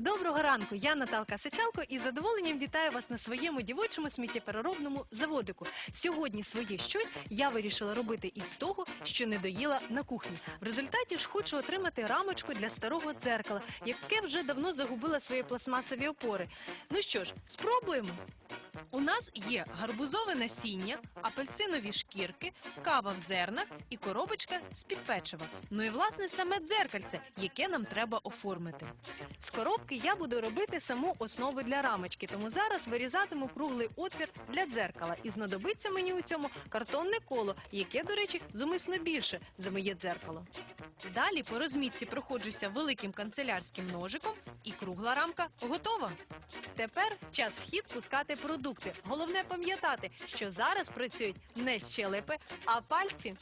Доброго ранку, я Наталка Сичалко і з задоволенням вітаю вас на своєму дівочому сміттєпереробному заводику. Сьогодні своє щось я вирішила робити із того, що не доїла на кухні. В результаті ж хочу отримати рамочку для старого дзеркала, яке вже давно загубило свої пластмасові опори. Ну що ж, спробуємо. У нас є гарбузове насіння, апельсинові шкірки, кава в зернах і коробочка з-під печива. Ну і власне саме дзеркальце, яке нам треба оформити. З коробки я буду робити саму основу для рамочки, тому зараз вирізатиму круглий отвір для дзеркала. І знадобиться мені у цьому картонне коло, яке, до речі, зумисно більше за моє дзеркало. Далі по розмітці проходжуся великим канцелярським ножиком, і кругла рамка готова. Тепер час в хід пускати продукти. Головне пам'ятати, що зараз працюють не щелепи, а пальці.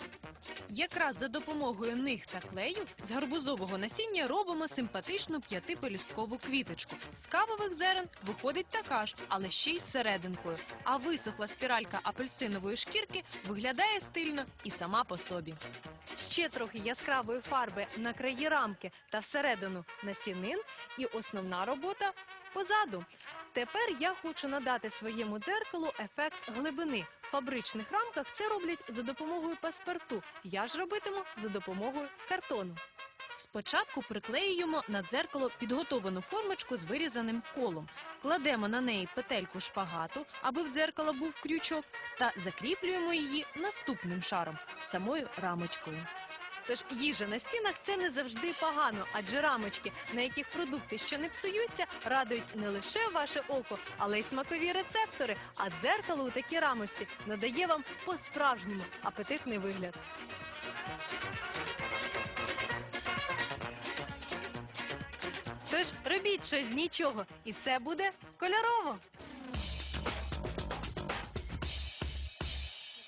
Якраз за допомогою них та клею з гарбузового насіння робимо симпатичну п'ятипелюсткову квіточку. З кавових зерен виходить така ж, але ще й з серединкою. А висохла спіралька апельсинової шкірки виглядає стильно і сама по собі. Ще трохи яскравої фарби на краї рамки та всередину насінин, і основна робота позаду. Тепер я хочу надати своєму дзеркалу ефект глибини. Фабричних рамках це роблять за допомогою паспорту. Я ж робитиму за допомогою картону. Спочатку приклеюємо на дзеркало підготовану формочку з вирізаним колом. Кладемо на неї петельку шпагату, аби в дзеркало був крючок, та закріплюємо її наступним шаром самою рамочкою. Тож їжа на стінах це не завжди погано, адже рамочки, на яких продукти, що не псуються, радують не лише ваше око, але й смакові рецептори. А дзеркало у такій рамочці надає вам по-справжньому апетитний вигляд. Тож робіть щось з нічого, і це буде кольорово.